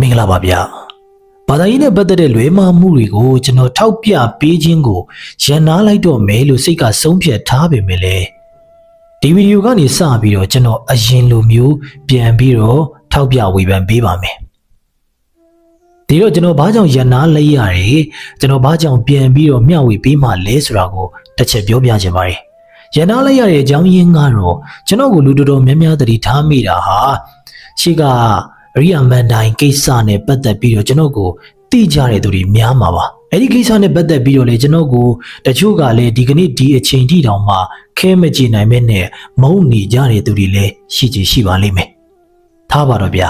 မင်္ဂလာပါဗျဘာသာရေးနဲ့ပတ်သက်တဲ့လွဲမှားမှုတွေကိုကျွန်တော်ထောက်ပြပေးခြင်းကိုရန်နာလိုက်တော့မယ်လို့စိတ်ကဆုံးဖြတ်ထားပေမဲ့လည်းဒီဗီဒီယိုကနေစပြီးတော့ကျွန်တော်အရင်လိုမျိုးပြန်ပြီးတော့ထောက်ပြဝေဖန်ပေးပါမယ်ဒီတော့ကျွန်တော်ဘာကြောင့်ရန်နာလိုက်ရတယ်ကျွန်တော်ဘာကြောင့်ပြန်ပြီးတော့မျှဝေပေးမှလဲဆိုတာကိုတစ်ချက်ပြောပြချင်ပါတယ်ရန်နာလိုက်ရတဲ့အကြောင်းရင်းကတော့ကျွန်တော်ကိုလူတော်တော်များများသတိထားမိတာဟာရှိက အရိယာမန်တိုင်းကိစ္စနဲ့ပတ်သက်ပြီးတော့ကျွန်တော်ကိုသိကြတဲ့သူတွေများမှာပါအဲ့ဒီကိစ္စနဲ့ပတ်သက်ပြီးတော့လေကျွန်တော်ကိုတချို့ကလည်းဒီကနေ့ဒီအချိန်ထိတောင်မှခဲမကြည့်နိုင်မဲ့နဲ့မုန်းနေကြတဲ့သူတွေလည်းရှိချင်ရှိပါလိမ့်မယ်ထားပါတော့ဗျာ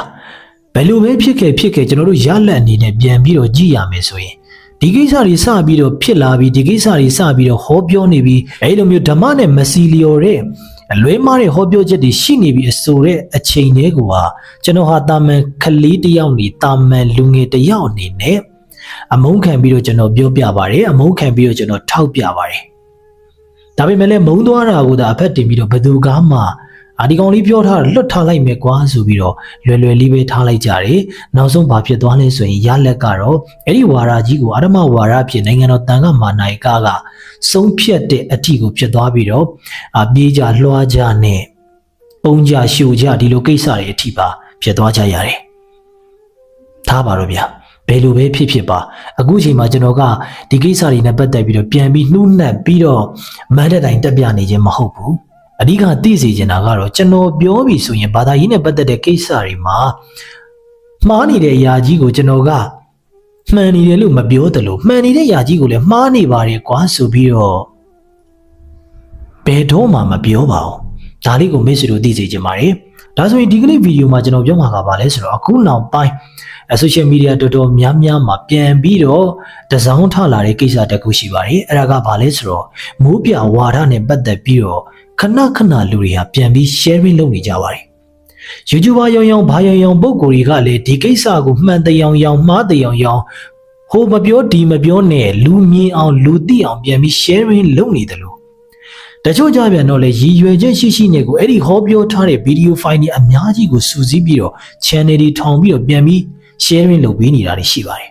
ဘယ်လိုပဲဖြစ်ခဲ့ဖြစ်ခဲ့ကျွန်တော်တို့ရလက်အနေနဲ့ပြန်ပြီးတော့ကြည့်ရမယ်ဆိုရင်ဒီကိစ္စတွေစပြီးတော့ဖြစ်လာပြီးဒီကိစ္စတွေစပြီးတော့ဟောပြောနေပြီးအဲ့လိုမျိုးဓမ္မနဲ့မစီလျော်တဲ့ အလွဲမားတဲ့ဟောပြောချက်တွေရှိနေပြီးအဆိုတဲ့အချိန်တည်းကကျွန်တော်ဟာတာမန်ကလေးတစ်ယောက်နေတာမန်လူငယ်တစ်ယောက်အနေနဲ့အမုန်းခံပြီးတော့ကျွန်တော်ပြောပြပါတယ်အမုန်းခံပြီးတော့ကျွန်တော်ထောက်ပြပါတယ်ဒါပေမဲ့လည်းမုန်းသွားတာကိုသာအဖက်တင်ပြီးတော့ဘယ်သူကမှ အာဒီကောင်လေးပြောထားတာလွတ်ထားလိုက်မယ်ကွာဆိုပြီးတော့လွယ်လွယ်လေးပဲထားလိုက်ကြတယ်နောက်ဆုံးဘာဖြစ်သွားလဲဆိုရင်ရလက်ကတော့အဲ့ဒီဝါရာကြီးကိုအရမဝါရာဖြစ်နိုင်ငံတော်တန်ခါမာနိုင်ကကဆုံးဖြတ်တဲ့အထီကိုဖြစ်သွားပြီးတော့အာပြေးကြလွှားကြနဲ့ပုံကြရှူကြဒီလိုကိစ္စတွေအထီပါဖြစ်သွားကြရတယ်ထားပါတော့ဗျာဘယ်လိုပဲဖြစ်ဖြစ်ပါအခုချိန်မှာကျွန်တော်ကဒီကိစ္စတွေနဲ့ပတ်သက်ပြီးတော့ပြန်ပြီးနှူးနှက်ပြီးတော့မန်းတဲ့တိုင်တက်ပြနေခြင်းမဟုတ်ဘူး အဓိကသိစေချင်တာကတော့ကျွန်တော်ပြောပြီးဆိုရင်ဘာသာရေးနဲ့ပတ်သက်တဲ့ကိစ္စတွေမှာမှားနေတဲ့အရာကြီးကိုကျွန်တော်ကမှန်နေတယ်လို့မပြောတယ်လို့မှန်နေတဲ့အရာကြီးကိုလည်းမှားနေပါတယ်ကွာဆိုပြီးတော့ဘယ်တော့မှမပြောပါဘူးဒါလေးကိုမိတ်ဆွေတို့သိစေချင်ပါတယ်ဒါဆိုရင်ဒီကနေ့ဗီဒီယိုမှာကျွန်တော်ပြောမှာကပါလဲဆိုတော့အခုနောက်ပိုင်းဆိုရှယ်မီဒီယာတော်တော်များများမှာပြန်ပြီးတော့တစောင်းထလာတဲ့ကိစ္စတစ်ခုရှိပါတယ်အဲ့ဒါကဘာလဲဆိုတော့မိုးပြဝါဒနဲ့ပတ်သက်ပြီးတော့ ခဏခဏလူတွေကပြန်ပြီး sharing လုပ်နေကြပါတယ် YouTuber ရောင်ရောင်ဘာရောင်ရောင်ပုံကိုယ်တွေကလည်းဒီကိစ္စကိုမှန်တရားရောင်မှားတရားရောင်ဟိုမပြောဒီမပြောနဲ့လူမြင်အောင်လူသိအောင်ပြန်ပြီး sharing လုပ်နေတယ်လို့တချို့ကြပြန်တော့လေရည်ရွယ်ချက်ရှိရှိနဲ့ကိုအဲ့ဒီဟောပြောထားတဲ့ဗီဒီယိုဖိုင်တွေအများကြီးကိုစူးစီးပြီးတော့ channel တွေထောင်ပြီးတော့ပြန်ပြီး sharing လုပ်ပေးနေတာတွေရှိပါတယ်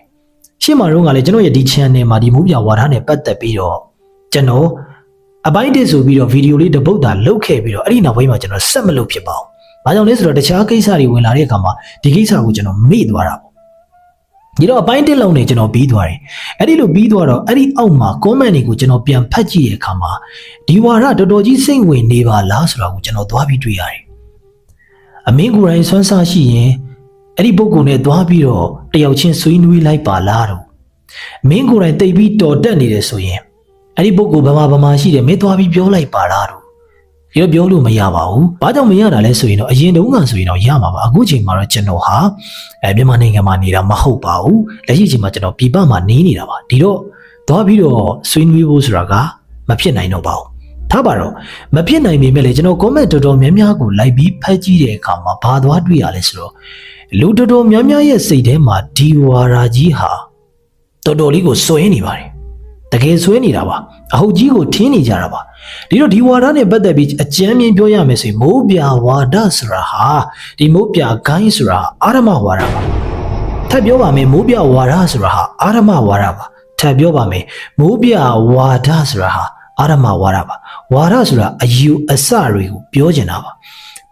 ရှင်းမှာတော့ကလည်းကျွန်တော်ရဲ့ဒီ channel မှာဒီမူပြဝါဒနဲ့ပတ်သက်ပြီးတော့ကျွန်တော် အပိုင်းတစ်ဆိုပြီးတော့ဗီဒီယိုလေးတစ်ပုဒ်သာလုပ်ခဲ့ပြီးတော့အဲ့ဒီနောက်ပိုင်းမှာကျွန်တော်ဆက်မလုပ်ဖြစ်ပါဘူး။ဘာကြောင့်လဲဆိုတော့တခြားကိစ္စတွေဝင်လာတဲ့အခါမှာဒီကိစ္စကိုကျွန်တော်မေ့သွားတာပေါ့။ဒီတော့အပိုင်းတစ်လုံးနဲ့ကျွန်တော်ပြီးသွားတယ်။အဲ့ဒီလိုပြီးသွားတော့အဲ့ဒီအောက်မှာ comment တွေကိုကျွန်တော်ပြန်ဖတ်ကြည့်တဲ့အခါမှာဒီဝါဒတော်တော်ကြီးစိတ်ဝင်နေပါလားဆိုတာကိုကျွန်တော်သွားပြီးတွေ့ရတယ်။အမင်းကိုယ်တိုင်ဆွမ်းစားရှိရင်အဲ့ဒီပုဂ္ဂိုလ်နဲ့သွားပြီးတော့တယောက်ချင်းဆွေးနွေးလိုက်ပါလားတော့မင်းကိုယ်တိုင်တိတ်ပြီးတော်တက်နေတယ်ဆိုရင် အဲ့ဒီပုဂ္ဂိုလ်ဘမဘမရှိတယ်မင်းသွားပြီးပြောလိုက်ပါလားတော့ဒီတော့ပြောလို့မရပါဘူး။ဘာကြောင့်မရတာလဲဆိုရင်တော့အရင်တုန်းကဆိုရင်တော့ရမှာပါအခုချိန်မှာတော့ကျွန်တော်ဟာအဲမြန်မာနိုင်ငံမှာနေတာမဟုတ်ပါဘူး။လက်ရှိချိန်မှာကျွန်တော်ပြည်ပမှာနေနေတာပါ။ဒီတော့သွားပြီးတော့ဆွေးနွေးဖို့ဆိုတာကမဖြစ်နိုင်တော့ပါဘူး။ထားပါတော့မဖြစ်နိုင်ပေမဲ့လည်းကျွန်တော် comment တော်တော်များများကိုလိုက်ပြီးဖတ်ကြည့်တဲ့အခါမှာဘာသွားတွေ့ရလဲဆိုတော့လူတော်တော်များများရဲ့စိတ်ထဲမှာဒီဝါရာကြီးဟာတော်တော်လေးကိုစွဲနေပါတယ် တကယ်စွဲနေတာပါအဟုတ်ကြီးကိုထင်းနေကြတာပါဒီတော့ဒီဝါဒနဲ့ပတ်သက်ပြီးအကြမ်းမြင်ပြောရမယ်ဆိုရင်မိုးပြဝါဒဆိုတာဟာဒီမိုးပြဂိုင်းဆိုတာအာရမဝါဒပါထပ်ပြောပါမယ်မိုးပြဝါဒဆိုတာဟာအာရမဝါဒပါထပ်ပြောပါမယ်မိုးပြဝါဒဆိုတာဟာအာရမဝါဒပါဝါဒဆိုတာအယူအဆတွေကိုပြောချင်တာပါ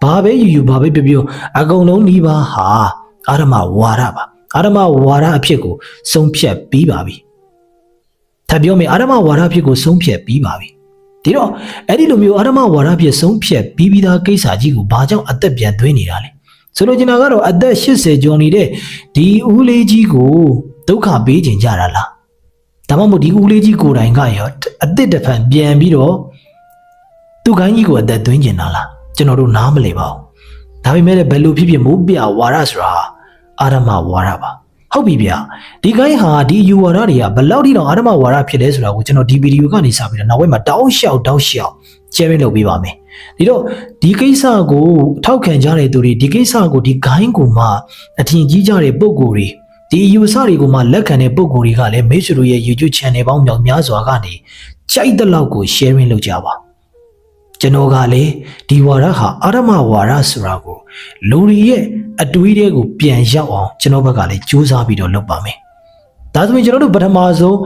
ဘာပဲယူယူဘာပဲပြောပြောအကုန်လုံးဒီပါဟာအာရမဝါဒပါအာရမဝါဒအဖြစ်ကိုဆုံးဖြတ်ပြီးပါပြီ ထပ်ပြောမယ်အာရမဝါဒအဖြစ်ကိုဆုံးဖြတ်ပြီးပါပြီဒီတော့အဲ့ဒီလိုမျိုးအာရမဝါဒအဖြစ်ဆုံးဖြတ်ပြီးပြီးသားကိစ္စကြီးကိုဘာကြောင့်အသက်ပြန်သွင်းနေတာလဲဆိုလိုချင်တာကတော့အသက်80ကျော်နေတဲ့ဒီဦးလေးကြီးကိုဒုက္ခပေးခြင်းကြတာလားဒါမှမဟုတ်ဒီဦးလေးကြီးကိုယ်တိုင်ကရောအသက်တစ်ဖန်ပြန်ပြီးတော့သူ့ခိုင်းကြီးကိုအသက်သွင်းခြင်းတာလားကျွန်တော်တို့နားမလည်ပါဘူးဒါပေမဲ့လည်းဘယ်လိုဖြစ်ဖြစ်မိုးပြဝါဒဆိုတာအာရမဝါဒပါ ဟုတ်ပြီဗျာဒီကိုင်းဟာဒီယူဝါဒတွေကဘယ်လောက်ထိတော့အာရမဝါဒဖြစ်လဲဆိုတာကိုကျွန်တော်ဒီဗီဒီယိုကနေစပြီးတော့နောက်ဝက်မှာတောင်းလျှောက်တောင်းလျှောက် sharing လုပ်ပေးပါမယ်ဒီတော့ဒီကိစ္စကိုထောက်ခံကြတဲ့သူတွေဒီကိစ္စကိုဒီဂိုင်းကိုမှအထင်ကြီးကြတဲ့ပုံကိုယ်တွေဒီယူဆတွေကိုမှလက်ခံတဲ့ပုံကိုယ်တွေကလည်းမိတ်ဆွေတို့ရဲ့ YouTube channel ပေါင်းမြောက်များစွာကနေကြိုက်တဲ့လောက်ကို sharing လုပ်ကြပါ ကျွန်တော်ကလေဒီဝါဒဟာအာရမဝါဒဆိုတာကိုလူတွေရဲ့အတွေးတွေကိုပြန်ရောက်အောင်ကျွန်တော်ဘက်ကလည်းစူးစမ်းပြီးတော့လုပ်ပါမယ်။ဒါဆိုရင်ကျွန်တော်တို့ပထမဆုံး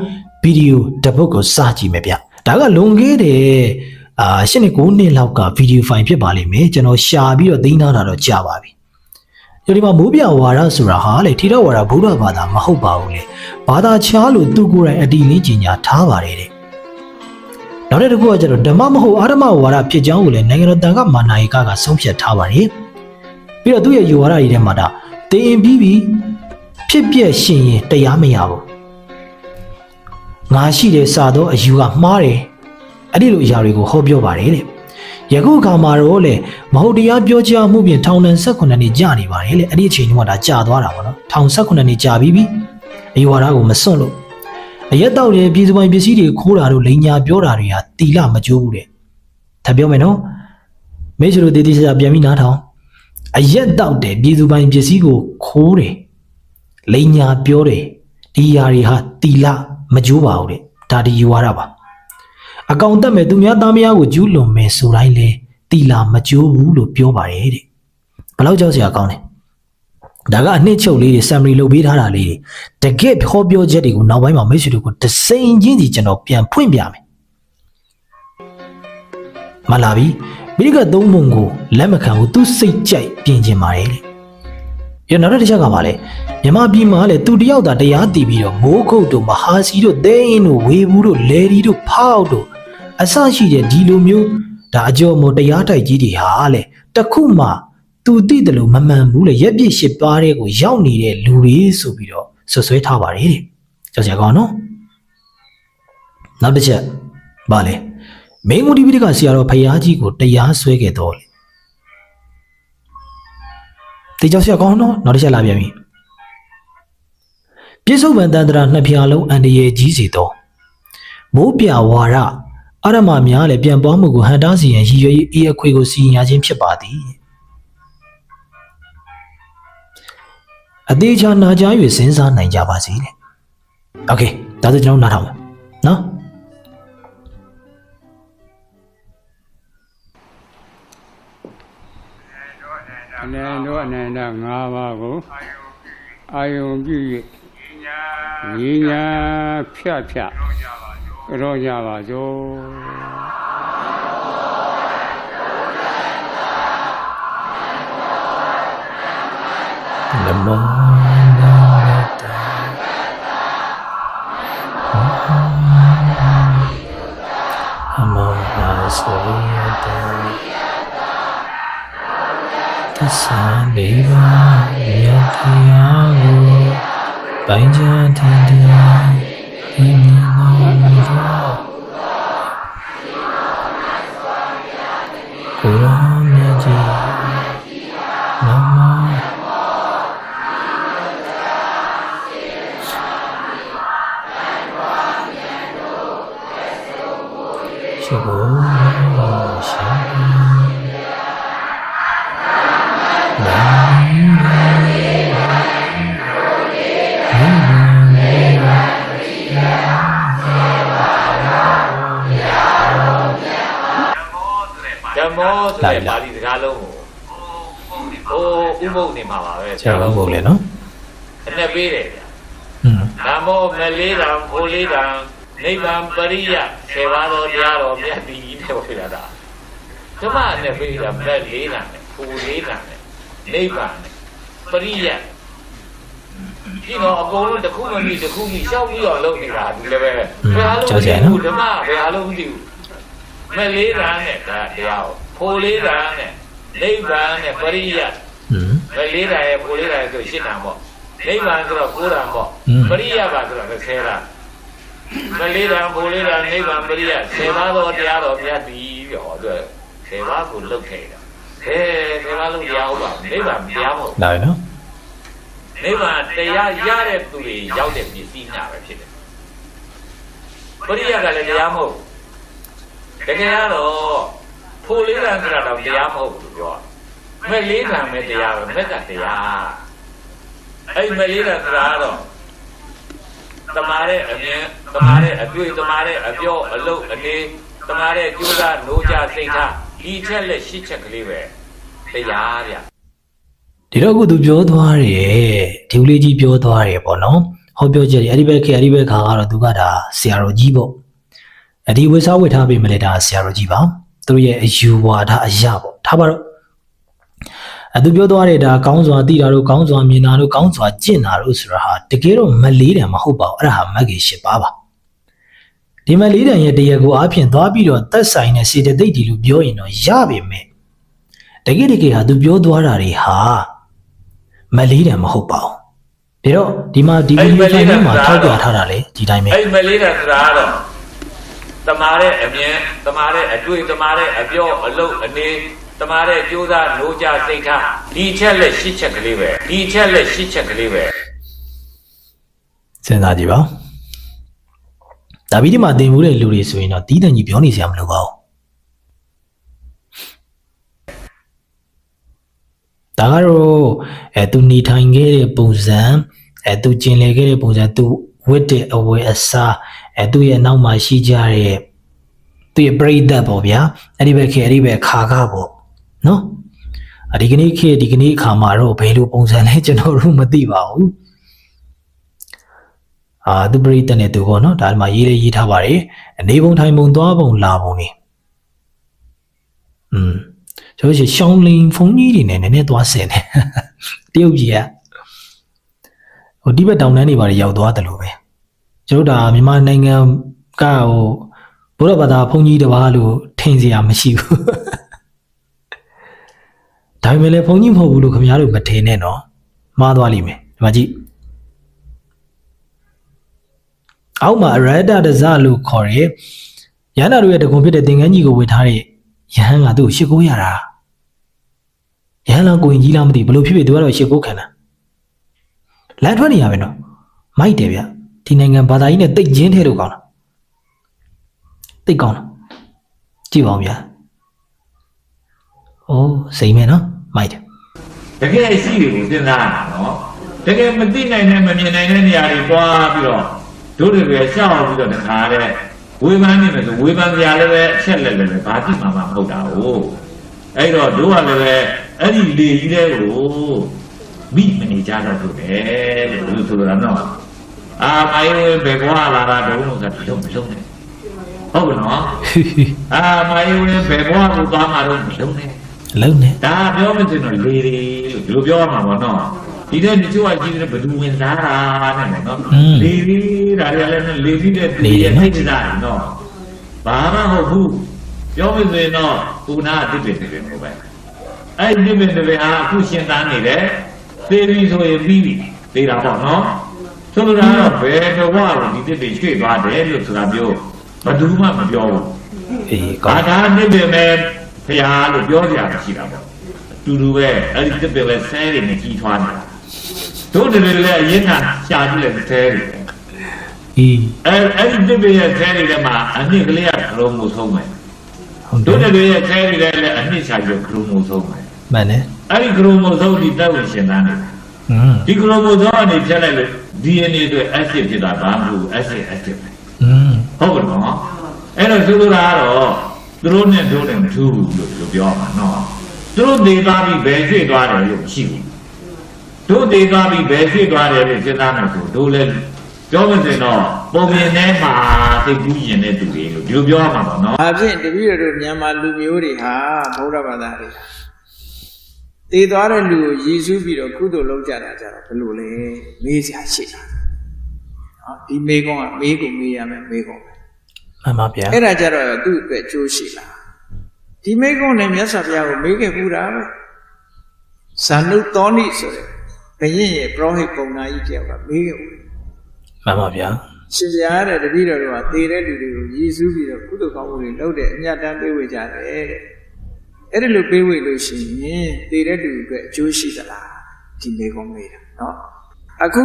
ဗီဒီယိုတစ်ပုဒ်ကိုစကြည့်မယ်ဗျ။ဒါကလွန်ခဲ့တဲ့အာရှစ်နှစ်9နှစ်လောက်ကဗီဒီယိုဖိုင်ဖြစ်ပါလိမ့်မယ်။ကျွန်တော်ရှာပြီးတော့သိမ်းထားတာတော့ကြာပါပြီ။ဒီမှာမိုးပြဝါဒဆိုတာဟာလေထိတော့ဝါဒဘုရားဘာသာမဟုတ်ပါဘူးလေ။ဘာသာချားလို့သူကိုယ်တိုင်အတီလေးကြီးညာထားပါတယ်တဲ့။ နောက်တစ်ခုကကျတော့ဓမ္မမဟုတ်အာရမဝါဒဖြစ်ကြောင်းကိုလည်းနိုင်ငံတော်တန်ခါမာနာယကကဆုံးဖြတ်ထားပါတယ်။ပြီးတော့သူ့ရဲ့ယူဝါဒတွေထဲမှာဒါတင်ရင်ပြီးပြီးဖြစ်ပြက်ရှင်ရင်တရားမရဘူး။ငါရှိတဲ့စာသောအယူကမှားတယ်။အဲ့ဒီလိုအရာတွေကိုဟောပြောပါတယ်တဲ့။ယခုအခါမှာတော့လေမဟုတ်တရားပြောကြားမှုပြင်ထောင်ဒဏ်18နှစ်ကြာနေပါတယ်လေ။အဲ့ဒီအချိန်ကဒါကြာသွားတာပေါ့နော်။ထောင်18နှစ်ကြာပြီးပြီ။အယူဝါဒကိုမစွန့်လို့ အရက်တောက်တဲ့ပြည်သူပိုင်ပစ္စည်းတွေခိုးတာတို့လိန်ညာပြောတာတွေဟာတီလမကြိုးဘူးတဲ့။ထပ်ပြောမယ်နော်။မိတ်ဆွေတို့တည်တည်ချာချာပြန်ပြီးနားထောင်။အရက်တောက်တဲ့ပြည်သူပိုင်ပစ္စည်းကိုခိုးတယ်။လိန်ညာပြောတယ်။ဒီຢာတွေဟာတီလမကြိုးပါဘူးတဲ့။ဒါဒီယူရတာပါ။အကောင်တက်မဲ့သူများသားမယားကိုကျူးလွန်မယ်ဆိုတိုင်းလေတီလာမကြိုးဘူးလို့ပြောပါတယ်တဲ့။ဘယ်လောက်ကြောက်စရာကောင်းလဲ။ ဒါကအနှစ်ချုပ်လေးတွေ summary လုပ်ပေးထားတာလေးတွေတကယ်ဟောပြောချက်တွေကိုနောက်ပိုင်းမှာမိတ်ဆွေတို့ကိုတစ်စိမ်ချင်းစီကျွန်တော်ပြန်ဖွင့်ပြမယ်မလာပြီမိကသုံးပုံကိုလက်မခံဘူးသူစိတ်ကြိုက်ပြင်ကျင်ပါတယ်လေရနောက်တစ်ချက်ကပါလေမြမပြည်မှာလေသူတယောက်သာတရားတည်ပြီးတော့မိုးခုတ်တို့မဟာစီတို့သဲအင်းတို့ဝေဘူးတို့လဲဒီတို့ဖောက်တို့အဆရှိတဲ့ဒီလိုမျိုးဒါအကျော်မို့တရားတိုက်ကြီးတွေဟာလေတစ်ခုမှ သူတိတယ်လို့မမှန်ဘူးလေရက်ပြစ်ရှစ်ပါးတဲ့ကိုရောက်နေတဲ့လူတွေဆိုပြီးတော့ဆွဆွဲထားပါတယ်တဲ့ကြောက်ကြကောင်းနော်နောက်တစ်ချက်ဗာလေမင်းမူဒီပိဋကဆရာတော်ဖရာကြီးကိုတရားဆွဲခဲ့တော့လေတေကြောက်ဆရာကောင်းနော်နောက်တစ်ချက်လာပြန်ပြီပြစ္ဆုတ်ဗန်တန္တရာနှစ်ဖြာလုံးအန္တရာယ်ကြီးစီတော့မိုးပြဝါရအရမများလည်းပြန်ပွားမှုကိုဟန်တားစီရန်ရည်ရွယ်ရေးအေးအခွေကိုစီရင်ရခြင်းဖြစ်ပါသည် အသေးချာနာကြား၍စဉ်းစားနိုင်ကြပါစေတဲ့။ Okay ဒါဆိုကျွန်တော်နားထောင်မယ်နော်အနန္တောအနန္တ၅ပါးကိုအာယုံပြု၍ညီညာဖြတ်ဖြတ်ကြောကြပါစို့ နမောတအမောပါစေတသစ္စာလေးပါးယတရားကိုပိုင်းခြားထင်တယ်ဒီမြင်တော်မူသောကိုရောမြတ် ဆိုတဲ့ပါဠိစကားလုံးကိုဟိုဥပုပ်နေမှာပါပဲဆရာကောင်းပုံလေနော်အနဲ့ပေးတယ်ဗျာอืมဓမ္မောမလေးတံဖိုလေးတံနိဗ္ဗာန်ပရိယဆေပါတော်တရားတော်မြတ်တည်တဲ့ဝိရတာဓမ္မနဲ့ပေးတာမက်လေးတံနဲ့ဖိုလေးတံနဲ့နိဗ္ဗာန်နဲ့ပရိယဒီတော့အကုန်လုံးတစ်ခုမမိတစ်ခုမိရှောက်ပြီးတော့လုပ်နေတာဒီလည်းပဲဘယ်ဟာလုံးမသိဘူးဓမ္မဘယ်ဟာလုံးမသိဘူးမက်လေးတံနဲ့ဒါတရား ကိုလေးတာနဲ့နိဗ္ဗာန်နဲ့ပရိယတ်ဘယ်လေးတာရဲ့ကိုလေးတာရဲ့ဆိုရှင်းတာပေါ့နိဗ္ဗာန်ဆိုတော့ကိုးတာပေါ့ပရိယတ်ပါဆိုတော့30တာမလေးတာကိုလေးတာနိဗ္ဗာန်ပရိယတ်10ပါးသောတရားတော်မြတ်သည်ပြောတော့10ပါးကိုလုတ်ခဲ့တာဟဲ့10ပါးလုံးတရားဟုတ်ပါနိဗ္ဗာန်တရားမဟုတ်ဘူးနိုင်နော်နိဗ္ဗာန်တရားရတဲ့သူတွေရောက်တဲ့ပစ္စည်းများပဲဖြစ်တယ်ပရိယတ်ကလည်းတရားမဟုတ်တကယ်တော့ ဖိုလေးတာဆိုတာတော့တရားမဟုတ်ဘူးပြောမဲ့လေးတာမဲ့တရားပဲမဲ့ကတရားအဲ့ဒီမလေးတဲ့တရားတော့တမားတဲ့အမြင်တမားတဲ့အတွေ့တမားတဲ့အပြောအလုပ်အနေတတမာတဲ့ကြိုးစားနိုးကြစိတ်ထားဒီချက်လက်ရှစ်ချက်ကလေးပဲတရားဗျဒီတော့အခုသူပြောသွားတယ်ဒီဦးလေးကြီးပြောသွားတယ်ပေါ့နော်ဟောပြောချက်ကြီးအဲ့ဒီဘက်ခေအဲ့ဒီဘက်ခါကတော့သူကဒါဆရာတော်ကြီးပေါ့အဲ့ဒီဝိစားဝတ်ထားပေးမလဲဒါဆရာတော်ကြီးပါ သူတို့ရဲ့အယူဝါဒအရာပေါ့ထားပါတော့အဲ့သူပြောသွားတယ်ဒါကောင်းစွာသိတာတို့ကောင်းစွာမြင်တာတို့ကောင်းစွာကျင့်တာတို့ဆိုတာဟာတကယ်တော့မလေးတယ်မဟုတ်ပါဘူးအဲ့ဒါဟာမဂ္ဂင်၈ပါးပါဒီမလေးတယ်ရဲ့တရားကိုအဖြစ်သွားပြီးတော့သက်ဆိုင်တဲ့စေတသိက်ဒီလိုပြောရင်တော့ရပါမယ်တကယ်တကယ်ဟာသူပြောသွားတာတွေဟာမလေးတယ်မဟုတ်ပါဘူးဒါတော့ဒီမှာဒီဗီဒီယိုဖိုင်ထဲမှာထောက်ပြထားတာလေဒီတိုင်းပဲအဲ့မလေးတဲ့တရားတော့ တမာတဲ့အမြင်တမာတဲ့အတွေ့တမာတဲ့အပြောအလုပ်အနေတမာတဲ့ကြိုးစားနိုးကြစိတ်ထားဒီချက်လက်ရှစ်ချက်ကလေးပဲဒီချက်လက်ရှစ်ချက်ကလေးပဲစဉ်းစားကြည့်ပါဒါပြီးဒီမှာတင်မှုတဲ့လူတွေဆိုရင်တော့တီးတန်ကြီးပြောနေစရာမလိုပါဘူးဒါကတော့အဲသူနေထိုင်ခဲ့တဲ့ပုံစံအဲသူကျင်လည်ခဲ့တဲ့ပုံစံသူဝတ်တဲ့အဝယ်အစား အဲသူ့ရဲ့နောက်မှာရှိကြတဲ့သူ့ရဲ့ပြိတ္တပေါ့ဗျာအဲ့ဒီဘက်ခေအဲ့ဒီဘက်ခါခါပေါ့နော်အဒီကနေ့ခေဒီကနေ့အခါမှာတော့ဘယ်လိုပုံစံလဲကျွန်တော်တို့မသိပါဘူးအာသူပရိသတ်နဲ့သူပေါ့နော်ဒါဒီမှာရေးလေးရေးထားပါတယ်အနေပုံထိုင်ပုံသွားပုံလာပုံနေอืมကျွန်တော်ရှိရှောင်းလင်းဖုန်းကြီးတွေနဲ့နည်းနည်းသွားဆင်တယ်တရုတ်ကြီးကဟိုဒီဘက်တောင်တန်းတွေပါရောက်သွားတယ်လို့ပဲ ကျွန်တော်ဒါမြန်မာနိုင်ငံကဟိုဘုရားဘာသာဖုန်းကြီးတစ်ပါးလို့ထင်စရာမရှိဘူးဒါပေမဲ့လည်းဖုန်းကြီးမဟုတ်ဘူးလို့ခင်ဗျားတို့မထင်နဲ့နော်မှားသွားလိမ့်မယ်ဒီမှာကြည့်အောက်မှာရတ္တဒဇလို့ခေါ်ရဲရဟန္တာတို့ရဲ့တကုံဖြစ်တဲ့သင်္ကန်းကြီးကိုဝေထားတဲ့ယဟန်ကသူ့ကိုရှ िख ိုးရတာယဟန်လားကိုရင်ကြီးလားမသိဘလို့ဖြစ်ဖြစ်သူကတော့ရှ िख ိုးခံတာလမ်းထွက်နေရပဲနော်မိုက်တယ်ဗျ ဒီနိုင်ငံဘာသာကြီးနဲ့တိတ်ချင်းထဲလို့ကောင်းတာတိတ်ကောင်းတာကြည့်ပါဦးဗျာအိုးစိမ်မဲနော်မိုက်တယ်တကယ်ရှိတယ်ကိုစဉ်းစားရတာနော်တကယ်မသိနိုင်တဲ့မမြင်နိုင်တဲ့နေရာတွေတွားပြီးတော့တို့တွေပဲရှောက်ပြီးတော့တခါတဲ့ဝေဖန်နေမယ်ဆိုဝေဖန်စရာလည်းပဲအချက်လက်လည်းပဲဘာတိမှမဟုတ်တာဟုတ်အဲ့တော့တို့ကလည်းပဲအဲ့ဒီလေကြီးတဲ့ကိုမိမနေကြတော့တို့တယ်လို့ဆိုလိုတာနော် အာမိုင်းဘယ်ကွာလာတာတုံးလို့ဆိုတော့မလုံးနဲ့ဟုတ်ကဲ့နော်အာမိုင်းဘယ်ကွာကိုသွားမှာတော့မလုံးနဲ့လုံးနေဒါပြောမစင်တော့လေလေလို့ဒီလိုပြောရမှာပေါ့နော်ဒီတဲ့တချို့ကကြည့်တယ်ဘယ်သူဝင်စားတာနဲ့နော်လေလေဒါတွေလည်းလေပြီးတဲ့လေရဲ့နှိမ့်နေတာနော်ဘာမှမဟုတ်ဘူးပြောမစင်တော့ကုနာအတိပ္ပယ်တွေပဲပဲအဲ့ဒီပ္ပယ်တွေဟာအခုရှင်သန်နေတယ်သေပြီဆိုရင်ပြီးပြီသေတာပေါ့နော် ဆိုလိုတာကတော့ဘယ်တော့မှဒီတစ်တွေရွှေ့သွားတယ်လို့ဆိုတာပြောဘယ်သူမှမပြောဘူးအေးဘာကောင်းသာတစ်ပင်ပဲဖရာလို့ပြောကြရရှိတာပေါ့အတူတူပဲအဲ့ဒီတစ်ပင်ပဲဆဲတွေနဲ့ကြီးထွားနေတာတို့တွေလည်းအရင်ကရှာကြည့်လိုက်ဆဲတွေအေးအဲ့အဲ့ဒီတစ်ပင်ရဲ့ဆဲတွေထဲမှာအနှစ်ကလေးကခလုံးမှုဆုံးမယ်ဟုတ်တတို့ယ်တွေရဲ့ဆဲတွေလည်းအနှစ်ရှာကြခလုံးမှုဆုံးမယ်မှန်တယ်အဲ့ဒီခလုံးမှုဆုံးဒီတက်ဝင်ရှင်သားနေอืมဒီခလုံးမှုဆုံးအနေဖြတ်လိုက်လို့ DNA အတွက် acid ဖြစ်တာဘာမှမဟုတ် acid acid ပဲอืมဟုတ်ကဲ့နော်အဲ့တော့ဆိုလိုတာကတော့သူတို့နဲ့တို့နဲ့မထူးဘူးလို့ပြောမှာနော်သူတို့နေသွားပြီးဘယ်ရွှေ့သွားတယ်လို့မရှိဘူးတို့နေသွားပြီးဘယ်ရွှေ့သွားတယ်လို့စဉ်းစားမှဆိုတို့လည်းပြောမစင်တော့ပုံမြင်ထဲမှာသိကူးရင်တဲ့သူတွေလို့ဒီလိုပြောရမှာပေါ့နော်။အဖြစ်တပည့်တော်တို့မြန်မာလူမျိုးတွေဟာဗုဒ္ဓဘာသာတွေဟာ တည်သွားတဲ့လူကိုရည်စူးပြီးတော့ကုသိုလ်လုပ်ကြတာကြတော့ဘယ်လိုလဲမေးစရာရှိတာ။နော်ဒီမေးခွန်းကမေးကိုမေးရမယ်မေးခွန်းပဲမှန်ပါဗျာ။အဲ့ဒါကြတော့သူ့အတွက်ကြိုးရှိလား။ဒီမေးခွန်းနဲ့မြတ်စွာဘုရားကိုမေးခဲ့ဘူးတာပဲ။ဇာနုသောဏိဆိုတဲ့ဘယင်းရဲ့ပရောဟိတ်ပုံနာကြီးတယောက်ကမေးခဲ့ဘူးမှန်ပါဗျာရှင်ပြားတဲ့တပည့်တော်တို့ကသေတဲ့လူတွေကိုရည်စူးပြီးတော့ကုသိုလ်ကောင်းမှုတွေလုပ်တဲ့အမြတ်တမ်းပေးဝေကြတယ်တဲ့ အဲ့ဒီလိုပေးဝေလို့ရှိရင်သေတဲ့လူအတွက်အကျိုးရှိသလားဒီမေကုံးမေးတာเนาะအခု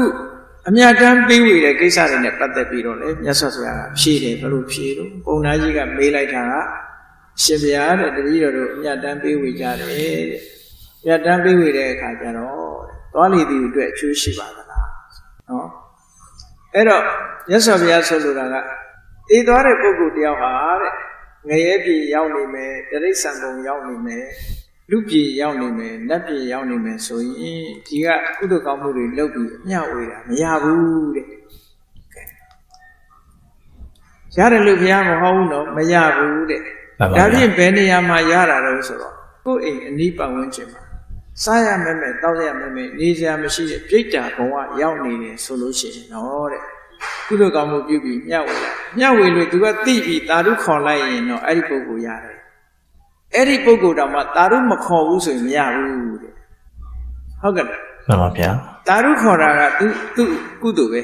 အမြတ်တမ်းပေးဝေတဲ့ကိစ္စတွေနဲ့ပတ်သက်ပြီးတော့လေမြတ်စွာဘုရားကဖြေတယ်ဘယ်လိုဖြေလို့ပုံနာကြီးကမေးလိုက်တာကရှင်ပြားတဲ့တပည့်တော်တို့အမြတ်တမ်းပေးဝေကြတယ်တဲ့မြတ်တမ်းပေးဝေတဲ့အခါကျတော့သွားလေသူအတွက်အကျိုးရှိပါသလားเนาะ အဲ့တော့မြတ်စွာဘုရားဆိုလိုတာကတည်သွားတဲ့ပုဂ္ဂိုလ်တယောက်ဟာတဲ့ဝ ငရဲပြည်ရောက်နေမယ်တရိစ္ဆာန်ဘုံရောက်နေမယ်လူပြည်ရောက်နေမယ်နတ်ပြည်ရောက်နေမယ်ဆိုရင်ဒီကကုသိုလ်ကောင်းမှုတွေလုပ်ပြီးအမျှဝေတာမရဘူးတဲ့ရတယ်လို့ဘုရားမဟောဘူးနော်မရဘူးတဲ့မှန်ပါဒါဗျာဖြင့်ဘယ်နေရာမှာရတာတော့ဆိုတော့ကိုယ့်အိမ်အနီးပတ်ဝန်းကျင်မှာစားရမယ်မယ်တောက်ရမယ်မယ်နေစရာမရှိတဲ့ပြိတ္တာဘဝရောက်နေတယ်ဆိုလို့ရှိရင်တော့တဲ့ ကုသိုလ်ကောင်းမှုပြုပြီးမျှဝေလိုက်မျှဝေလို့သူကသိပြီးတာရုခေါ်လိုက်ရင်တော့အဲ့ဒီပုဂ္ဂိုလ်ရတယ်အဲ့ဒီပုဂ္ဂိုလ်တော့မှတာရုမခေါ်ဘူးဆိုရင်မရဘူးတဲ့ဟုတ်ကဲ့လားမှန်ပါဗျာတာရုခေါ်တာကသူသူကုသိုလ်ပဲ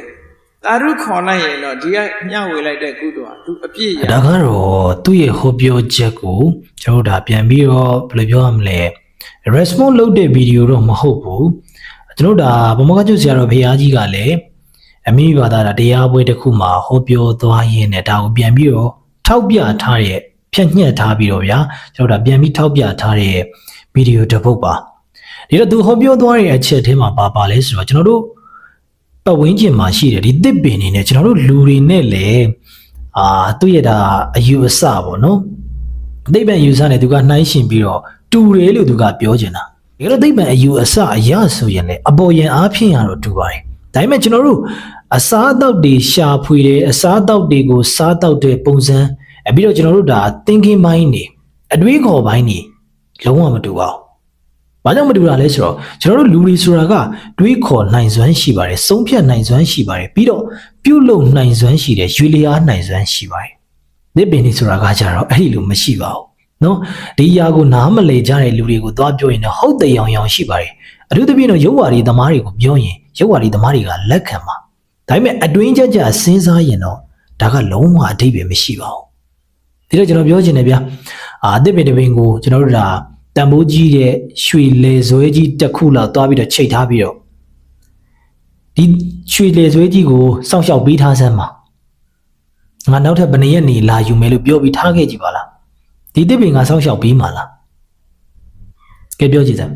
တာရုခေါ်လိုက်ရင်တော့ဒီကမျှဝေလိုက်တဲ့ကုသိုလ်ဟာသူအပြည့်ရဒါကတော့သူ့ရဲ့ဟောပြောချက်ကိုကျွန်တော်တို့ဒါပြန်ပြီးတော့ဘယ်လိုပြောရမလဲ response လုပ်တဲ့ဗီဒီယိုတော့မဟုတ်ဘူးကျွန်တော်တို့ဒါဗမောကကျွတ်ဆရာတော်ဘုရားကြီးကလည်း အမိဘာသာတာတရားပွဲတစ်ခုမှာဟောပြောသွားရင်းနဲ့ဒါကိုပြန်ပြီးတော့ထောက်ပြထားတဲ့ဖြန့်ညှက်ထားပြီးတော့ဗျာကျွန်တော်တို့ဒါပြန်ပြီးထောက်ပြထားတဲ့ဗီဒီယိုတစ်ပုဒ်ပါဒီတော့သူဟောပြောသွားတဲ့အချက်ထဲမှာပါပါလဲဆိုတော့ကျွန်တော်တို့ပတ်ဝန်းကျင်မှာရှိတယ်ဒီတစ်ပင်နေနဲ့ကျွန်တော်တို့လူတွေနဲ့လည်းအာသူ့ရဲ့ဒါအယူအဆပေါ့နော်သိပ္ပံအယူအဆနဲ့သူကနှိုင်းရှင်ပြီးတော့တူတယ်လို့သူကပြောချင်တာဒါကြတော့သိပ္ပံအယူအဆအရဆိုရင်လည်းအပေါ်ယံအားဖြင့်ကတော့တူပါတယ် ဒါပေမဲ့ကျွန်တော်တို့အစားအသောက်တွေရှာဖွေတယ်အစားအသောက်တွေကိုစားတောက်တဲ့ပုံစံအပြီးတော့ကျွန်တော်တို့ဒါ thinking mind နေအတွေးခေါ်ပိုင်းနေလုံးဝမတူပါဘူးဘာကြောင့်မတူတာလဲဆိုတော့ကျွန်တော်တို့လူတွေဆိုတာကတွေးခေါ်နိုင်စွမ်းရှိပါတယ်။ဆုံးဖြတ်နိုင်စွမ်းရှိပါတယ်။ပြီးတော့ပြုလုပ်နိုင်စွမ်းရှိတယ်။ရွေလျားနိုင်စွမ်းရှိပါတယ်။ဒီပင်နေဆိုတာကကြတော့အဲ့ဒီလိုမရှိပါဘူး။နော်ဒီຢာကိုနားမလည်ကြတဲ့လူတွေကိုသွားပြောရင်တော့ဟုတ်တယ်ရောင်ရောင်ရှိပါတယ်။အထူးသဖြင့်တော့ရုပ်ဝါဒီသမားတွေကိုပြောရင် ရုပ်ဝါဒီသမားတွေကလက်ခံပါ။ဒါပေမဲ့အတွင်းကြကြစဉ်းစားရင်တော့ဒါကလုံးဝအဓိပ္ပာယ်မရှိပါဘူး။ဒီတော့ကျွန်တော်ပြောချင်တယ်ဗျာ။အာအသစ်ပင်တစ်ပင်ကိုကျွန်တော်တို့ဒါတန်ဖိုးကြီးတဲ့ရွှေလေဇွဲကြီးတစ်ခုလောက်သွားပြီးတော့ချိတ်ထားပြီးတော့ဒီရွှေလေဇွဲကြီးကိုစောင့်ရှောက်ပေးထားစမ်းပါငါနောက်ထပ်ဘယ်နှစ်ရက်နေလာယူမယ်လို့ပြောပြီးထားခဲ့ကြည့်ပါလားဒီတစ်ပင်ကစောင့်ရှောက်ပေးမှာလားကဲပြောကြည့်စမ်း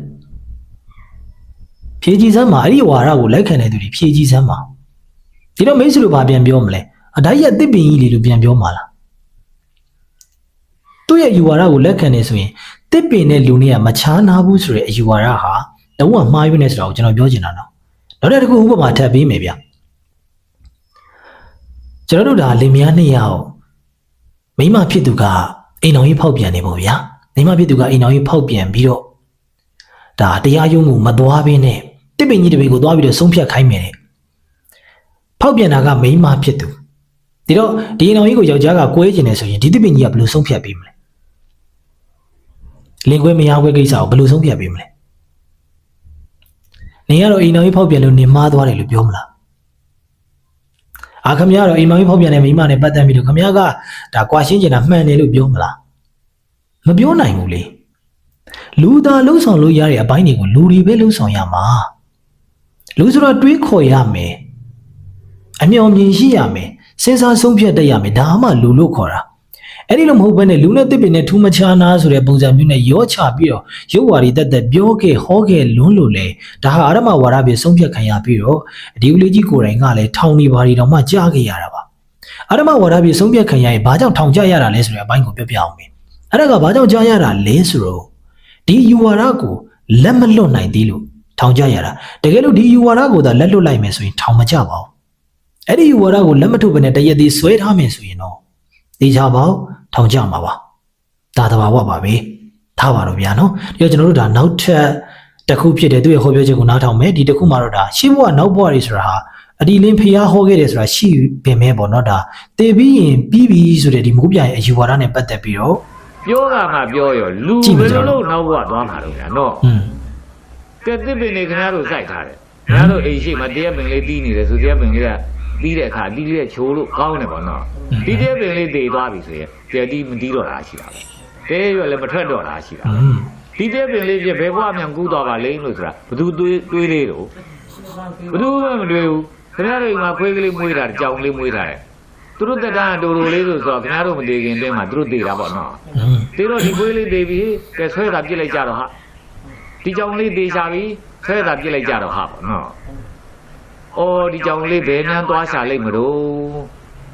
ဖြည့်ကြည့်စမ်းပါအဲ့ဒီဝါရကိုလက်ခံတဲ့သူတွေဖြည့်ကြည့်စမ်းပါဒီတော့မိတ်ဆွေတို့ဘာပြန်ပြောမလဲအတိုင်းရတစ်ပင်ကြီးလေလို့ပြန်ပြောမှာလားသူ့ရဲ့ယူဝါဒကိုလက်ခံနေဆိုရင်တစ်ပင်နဲ့လူနဲ့ကမချားနာဘူးဆိုတဲ့အယူဝါဒဟာလုံးဝမှားယွင်းနေဆိုတာကိုကျွန်တော်ပြောချင်တာနော်နောက်တစ်ခုဥပမာထပ်ပေးမယ်ဗျကျွန်တော်တို့ဒါလင်မယားနှစ်ယောက်မိန်းမဖြစ်သူကအိမ်တော်ကြီးဖောက်ပြန်နေပေါ့ဗျာမိန်းမဖြစ်သူကအိမ်တော်ကြီးဖောက်ပြန်ပြီးတော့ဒါတရားရုံးကိုမသွားဘဲနဲ့ တစ်ပင်ကြီးတစ်ပင်ကိုသွားပြီးတော့ဆုံးဖြတ်ခိုင်းမယ်တဲ့ဖောက်ပြန်တာကမိန်းမဖြစ်သူဒီတော့ဒီအိမ်တော်ကြီးကိုယောက်ျားကကွဲကျင်နေဆိုရင်ဒီတစ်ပင်ကြီးကဘယ်လိုဆုံးဖြတ်ပေးမလဲလင်ခွဲမရခွဲကိစ္စကိုဘယ်လိုဆုံးဖြတ်ပေးမလဲနေကတော့အိမ်တော်ကြီးဖောက်ပြန်လို့နေမှားသွားတယ်လို့ပြောမလားအာခမရတော့အိမ်တော်ကြီးဖောက်ပြန်တဲ့မိမနဲ့ပတ်သက်ပြီးတော့ခမရကဒါကွာရှင်းကျင်တာမှန်တယ်လို့ပြောမလားမပြောနိုင်ဘူးလေလူသားလှုပ်ဆောင်လို့ရတဲ့အပိုင်းတွေကိုလူတွေပဲလှုပ်ဆောင်ရမှာ လူဆိုတော့တွေးခေါ်ရမယ်အမျှော်မြင်ရှိရမယ်စဉ်းစားဆုံးဖြတ်တတ်ရမယ်ဒါမှလူလို့ခေါ်တာအဲ့ဒီလိုမဟုတ်ဘဲနဲ့လူနဲ့တစ်ပင်နဲ့ထူးမခြားနာဆိုတဲ့ပုံစံမျိုးနဲ့ရောချပြီးတော့ရုပ်ဝါဒီတက်တက်ပြောခဲ့ဟောခဲ့လွန်းလို့လေဒါဟာအာရမဝါဒပြေဆုံးဖြတ်ခံရပြီးတော့ဒီဦးလေးကြီးကိုယ်တိုင်ကလည်းထောင်နေပါရီတော့မှကြားခဲ့ရတာပါအာရမဝါဒပြေဆုံးဖြတ်ခံရရင်ဘာကြောင့်ထောင်ကြရတာလဲဆိုတဲ့အပိုင်းကိုပြောပြအောင်မယ်အဲ့ဒါကဘာကြောင့်ကြားရတာလဲဆိုတော့ဒီယူဝါဒကိုလက်မလွတ်နိုင်သေးလို့ ထောင်ကြရတာတကယ်လို့ဒီယူဝါဒကိုသာလက်လွတ်လိုက်မယ်ဆိုရင်ထောင်မကြပါဘူးအဲ့ဒီယူဝါဒကိုလက်မထုတ်ဘဲနဲ့တရက်သေးဆွဲထားမယ်ဆိုရင်တော့တေချာပေါထောင်ကြမှာပါဒါတဘာဝပါပဲထားပါတော့ဗျာနော်ဒီတော့ကျွန်တော်တို့ဒါနောက်ထပ်တစ်ခုဖြစ်တယ်သူရဲ့ဟောပြောချက်ကိုနားထောင်မယ်ဒီတစ်ခုမှာတော့ဒါရှေ့ဘဝနောက်ဘဝတွေဆိုတာဟာအဒီလင်းဖျားဟောခဲ့တယ်ဆိုတာရှိပင်မဲ့ပေါ့နော်ဒါတေပြီးရင်ပြီးပြီဆိုတဲ့ဒီမိုးပြရဲ့အယူဝါဒနဲ့ပတ်သက်ပြီးတော့ပြောတာမှပြောရောလူကြည့်မဘယ်ကြလိုတော့လုပ်နောက်ဘဝသွားမှာတော့ဗျာနော်อืม ကဲတစ်ပင်တွေခင်ဗျားတို့စိုက်ထားတယ်ခင်ဗျားတို့အိမ်ရှိမှတရားပင်လေးတီးနေတယ်ဆိုတရားပင်လေးကတီးတဲ့အခါတီးတဲ့ချိုးလို့ကောင်းတယ်ပေါ့နော်တီးတဲ့ပင်လေးတည်သွားပြီဆိုရင်တရားတီးမတီးတော့တာရှိတာပဲတဲရွက်လည်းမထွက်တော့တာရှိတာပဲတီးတဲ့ပင်လေးပြဘယ်ဘဝမြန်ကူးသွားပါလိမ့်လို့ဆိုတာဘသူတွေးတွေးလေးတော့ဘသူမှမတွေးဘူးခင်ဗျားတို့အိမ်မှာခွေးကလေးမွေးတာကြောင်လေးမွေးတာတယ်သူတို့တက်တာတူတူလေးဆိုတော့ခင်ဗျားတို့မသေးခင်တည်းမှာသူတို့သေးတာပေါ့နော်သေးတော့ဒီခွေးလေးသေးပြီကဲဆွဲတာပြစ်လိုက်ကြတော့ဟာ ဒီကြောင်လေးသေးချပြီဆွဲတာပြစ်လိုက်ကြတော့ဟာပေါ့နော်အော်ဒီကြောင်လေးဘယ်နှမ်းသွားရှာလိုက်မလို့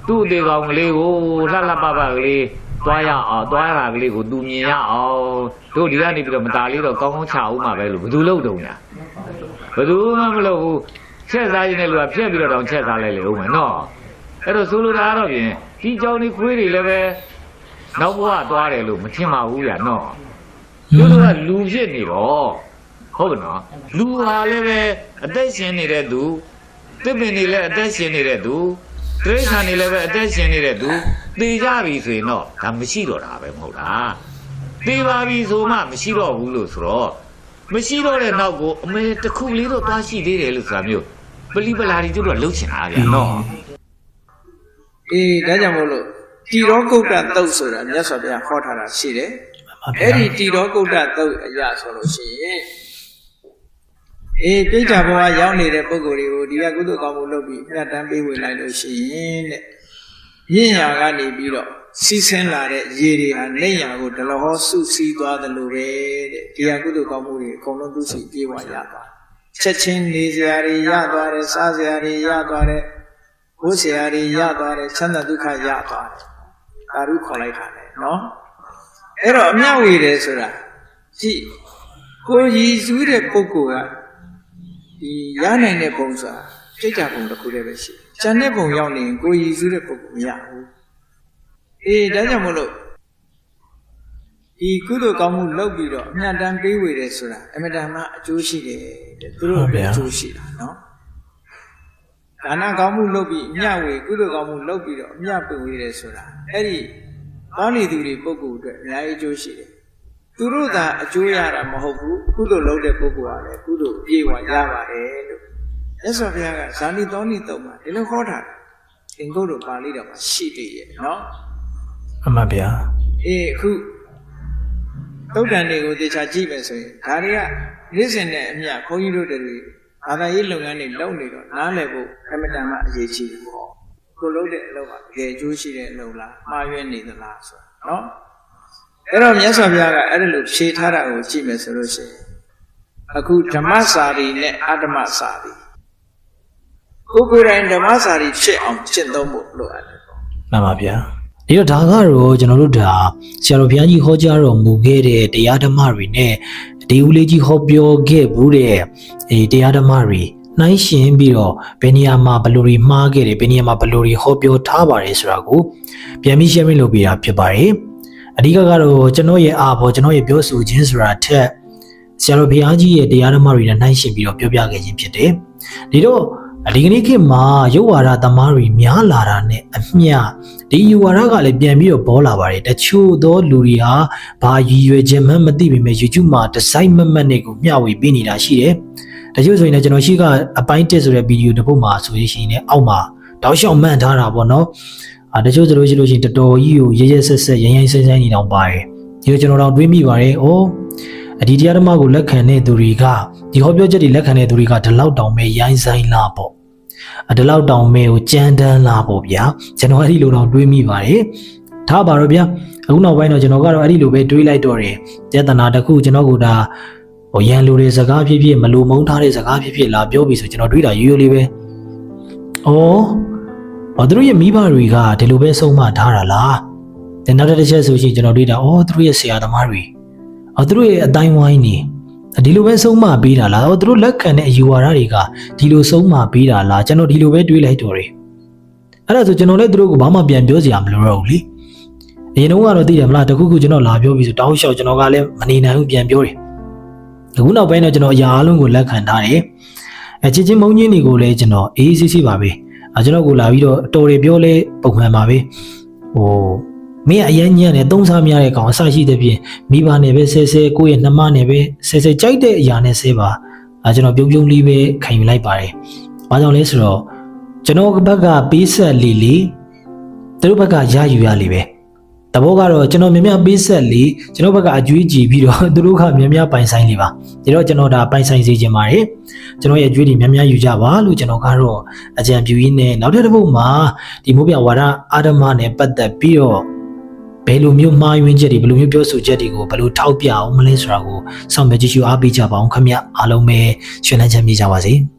သူ့အသေးကောင်ကလေးကိုလှလှပပကလေးသွားရအောင်သွားရတာကလေးကိုသူမြင်ရအောင်တို့ဒီကနေပြီးတော့မตาလေးတော့ကောင်းကောင်းချအောင်မှာပဲလို့ဘယ်သူလုပ်တုံညာဘယ်သူမှမလုပ်ဘူးချက်စားရင်းနဲ့လူကဖြက်ပြီးတော့တောင်ချက်စားလိုက်လေဦးမယ်နော်အဲ့တော့ဆိုလိုတာကတော့ပြင်ဒီကြောင်ဒီခွေးတွေလည်းပဲနောက်ဘဝသွားတယ်လို့မထင်ပါဘူးညာနော် တို့တို့ကလူဖြစ်နေတော့ဟုတ်ကဲ့နော်လူဟာလည်းပဲအသက်ရှင်နေတဲ့သူတစ်ပင်နေလည်းအသက်ရှင်နေတဲ့သူတိရစ္ဆာန်နေလည်းပဲအသက်ရှင်နေတဲ့သူသေကြပြီဆိုရင်တော့ဒါမရှိတော့တာပဲမဟုတ်လားသေပါပြီဆိုမှမရှိတော့ဘူးလို့ဆိုတော့မရှိတော့တဲ့နောက်ကိုအမေတစ်ခုလေးတော့သွားရှိသေးတယ်လို့ဆိုတာမျိုးပလီပလာတွေတို့ကလှုပ်ချင်တာဗျာနော်အေးဒါကြောင့်မို့လို့တီရောကုတ်တတုတ်ဆိုတာမြတ်စွာဘုရားဟောထားတာရှိတယ်မှန် ပါဗျာအဲ့ဒီတီရောကုတ်တတုတ်အရာဆိုလို့ရှိရင်အေးပြိဋ္ဌာဘဝရောက်နေတဲ့ပုဂ္ဂိုလ်တွေကိုဒီကကုသိုလ်ကောင်းမှုလုပ်ပြီးမြတ်တမ်းပေးဝင်လိုက်လို့ရှိရင်တဲ့မြင့်ရာကနေပြီးတော့စီးဆင်းလာတဲ့ရေတွေဟာလက်ရာကိုဒလဟောစုစည်းသွားတယ်လို့ပဲတဲ့ဒီကကုသိုလ်ကောင်းမှုတွေအကုန်လုံးသူစီပြေဝရသွားချက်ချင်းနေစရာတွေရသွားတယ်စားစရာတွေရသွားတယ်ဘိုးစရာတွေရသွားတယ်ချမ်းသာဒုက္ခရသွားတယ်ဒါရုခေါ်လိုက်တာလေနော် အဲ့တော့အမျှဝေတယ်ဆိုတာကြည့်ကိုရည်စူးတဲ့ပုဂ္ဂိုလ်ကဒီရနိုင်တဲ့ပုံဆိုတာစိတ်ဓာတ်ပုံတစ်ခုတည်းပဲရှိတယ်။ကျန်တဲ့ပုံရောက်နေရင်ကိုရည်စူးတဲ့ပုဂ္ဂိုလ်မရဘူး။အေးဒါကြောင့်မလို့ဒီကုသိုလ်ကောင်းမှုလုပ်ပြီးတော့အမြတ်တမ်းပေးဝေတယ်ဆိုတာအမြတ်တမ်းမှအကျိုးရှိတယ်တဲ့သူတို့ပဲအကျိုးရှိတာနော်။ဒါနကောင်းမှုလုပ်ပြီးအမြတ်ဝေကုသိုလ်ကောင်းမှုလုပ်ပြီးတော့အမြတ်ပေးဝေတယ်ဆိုတာအဲ့ဒီ ကောင်းနေသူတွေပုဂ္ဂိုလ်အတွက်အများကြီးအကျိုးရှိတယ်။သူတို့သာအကျိုးရတာမဟုတ်ဘူးကုသိုလ်လုပ်တဲ့ပုဂ္ဂိုလ်ကလည်းကုသိုလ်အပြည့်အဝရပါတယ်လို့မြတ်စွာဘုရားကဇာတိတော်နိတုံမှာဒီလိုခေါ်တာသင်္ကုတ်တော်ပါဠိတော်မှာရှိသေးရဲ့နော်မှန်ပါဗျာအေးအခုသုတ်တန်တွေကိုတေချာကြည့်မယ်ဆိုရင်ဒါတွေကနေ့စဉ်နဲ့အမျှခွန်ကြီးတို့တွေဘာသာရေးလုပ်ငန်းတွေလုပ်နေတော့နားလည်ဖို့အမတန်မှအရေးကြီးတယ်ပေါ့ ကိုလုပ်တဲ့အလုပ်ကတကယ်အကျိုးရှိတဲ့အလုပ်လားမှားရွက်နေသလားဆိုတာနော်အဲ့တော့မြတ်စွာဘုရားကအဲ့ဒါလိုဖြေထားတာကိုကြည့်မယ်ဆိုလို့ရှိရင်အခုဓမ္မစာရီနဲ့အတ္တမစာရီကိုယ်ကိုယ်တိုင်ဓမ္မစာရီဖြစ်အောင်ကျင့်သုံးဖို့လိုအပ်တယ်ပေါ့မှန်ပါဗျာဒီတော့ဒါကတော့ကျွန်တော်တို့ဒါဆရာတော်ဘုရားကြီးဟောကြားတော်မူခဲ့တဲ့တရားဓမ္မတွေနဲ့ဒီဦးလေးကြီးဟောပြောခဲ့ဘူးတဲ့အဲတရားဓမ္မတွေ နှိုင်းရှင်ပြီးတော့ဘယ်နေရာမှာဘယ်လိုတွေမှားခဲ့တယ်ဘယ်နေရာမှာဘယ်လိုတွေဟောပြောထားပါတယ်ဆိုတာကိုပြန်ပြီး sharing လုပ်ပေးတာဖြစ်ပါတယ်အဓိကကတော့ကျွန်တော်ရဲ့အားပေါ်ကျွန်တော်ရဲ့ပြောဆိုခြင်းဆိုတာထက်ဆရာတော်ဘုရားကြီးရဲ့တရားဓမ္မတွေနဲ့နှိုင်းရှင်ပြီးတော့ပြောပြခဲ့ခြင်းဖြစ်တယ်ဒီတော့ဒီကနေ့ခေတ်မှာရုပ်ဝါဒသမားတွေများလာတာနဲ့အမျှဒီယူဝါဒကလည်းပြန်ပြီးတော့ပေါ်လာပါတယ်တချို့သောလူတွေဟာဘာရည်ရွယ်ခြင်းမှမသိပေမဲ့ YouTube မှာဒီဇိုင်းမမတ်နဲ့ကိုမျှဝေပေးနေတာရှိတယ် တချို့ဆိုရင်လည်းကျွန်တော်ရှိကအပိုင်း1ဆိုတဲ့ဗီဒီယိုတစ်ပုဒ်မှာဆိုရင်ရှိရင်အောက်မှာတောက်လျှောက်မှန်ထားတာပေါ့နော်အာတချို့ဆိုလို့ရှိလို့ရှိရင်တော်တော်ကြီးကိုရဲရဲဆက်ဆက်ရိုင်းရိုင်းဆန်းဆန်းနေတောင်ပါတယ်ဒီလိုကျွန်တော်တော့တွေးမိပါတယ်။အိုးအဒီတရားဓမ္မကိုလက်ခံတဲ့သူတွေကဒီဟောပြောချက်တွေလက်ခံတဲ့သူတွေကဒီလောက်တောင်ပဲရိုင်းဆိုင်လားပေါ့။အဒီလောက်တောင်မဲကိုကြမ်းတမ်းလားပေါ့ဗျာ။ကျွန်တော်အဲ့ဒီလိုတော့တွေးမိပါတယ်။ထားပါတော့ဗျာ။အခုနောက်ပိုင်းတော့ကျွန်တော်ကတော့အဲ့ဒီလိုပဲတွေးလိုက်တော့တယ်။ចេတနာတစ်ခုကျွန်တော်ကဒါ ဟိုရန်လူတွေစကားဖြစ်ဖြစ်မလူမုန်းထားတဲ့စကားဖြစ်ဖြစ်လာပြောပြီးဆိုကျွန်တော်တွေးတာရိုးရိုးလေးပဲ။အော်အော်သူတို့ရဲ့မိဘတွေကဒီလိုပဲဆုံးမထားတာလား။တဲ့နောက်တစ်ချက်ဆိုရှင်ကျွန်တော်တွေးတာအော်သူတို့ရဲ့ဆရာသမားတွေအော်သူတို့ရဲ့အတိုင်းဝိုင်းနေဒီလိုပဲဆုံးမပေးတာလားအော်သူတို့လက်ခံတဲ့အယူဝါဒတွေကဒီလိုဆုံးမပေးတာလားကျွန်တော်ဒီလိုပဲတွေးလိုက်တော့တယ်အဲ့ဒါဆိုကျွန်တော်လည်းသူတို့ကဘာမှပြန်ပြောစရာမလိုတော့ဘူးလေအရင်တော့ကတော့သိတယ်မလားတခုခုကျွန်တော်လာပြောပြီးဆိုတောင်းလျှောက်ကျွန်တော်ကလည်းမနေနိုင်ဘူးပြန်ပြောတယ် အခုနောက်ပိုင်းတော့ကျွန်တော်အရာအလုံးကိုလက်ခံထားတယ်အချင်းချင်းမုန်းချင်းတွေကိုလည်းကျွန်တော်အေးအေးဆေးဆေးပါပဲအဲကျွန်တော်ကိုလာပြီးတော့အတော်တွေပြောလဲပုံမှန်ပါပဲဟိုမင်းကအရင်ညံ့တယ်သုံးစားမရတဲ့ကောင်အဆရှိတဲ့ဖြင့်မိဘနဲ့ပဲဆဲဆဲကိုယ့်ရဲ့နှမနဲ့ပဲဆဲဆဲကြိုက်တဲ့အရာနဲ့ဆဲပါအဲကျွန်တော်ပြုံးပြုံးလေးပဲခံယူလိုက်ပါတယ်။ဘာကြောင့်လဲဆိုတော့ကျွန်တော်ဘက်ကပေးဆက်လီလီသူတို့ဘက်ကရယူရလီပဲ။ သဘောကတော့ကျွန်တော်မြများပေးဆက်လေကျွန်တော်ဘက်ကအကျွေးကြည့်ပြီးတော့သူတို့ကမြများပိုင်ဆိုင်နေပါဒါတော့ကျွန်တော်ဒါပိုင်ဆိုင်စေခြင်းပါတယ်ကျွန်တော်ရဲ့အကျွေးတွေမြများယူကြပါလို့ကျွန်တော်ကတော့အကြံပြုရင်းနဲ့နောက်ထပ်တစ်ပုဒ်မှာဒီမိုးပြဝါဒအာဓမနဲ့ပတ်သက်ပြီးတော့ဘယ်လိုမျိုးမှားယွင်းချက်တွေဘယ်လိုမျိုးပြောဆိုချက်တွေကိုဘယ်လိုထောက်ပြအောင်မလဲဆိုတာကိုဆောင်မြကြည့်ရှုအားပေးကြပါအောင်ခင်ဗျအားလုံးပဲရှင်လန်းချမ်းမြေကြပါစေ။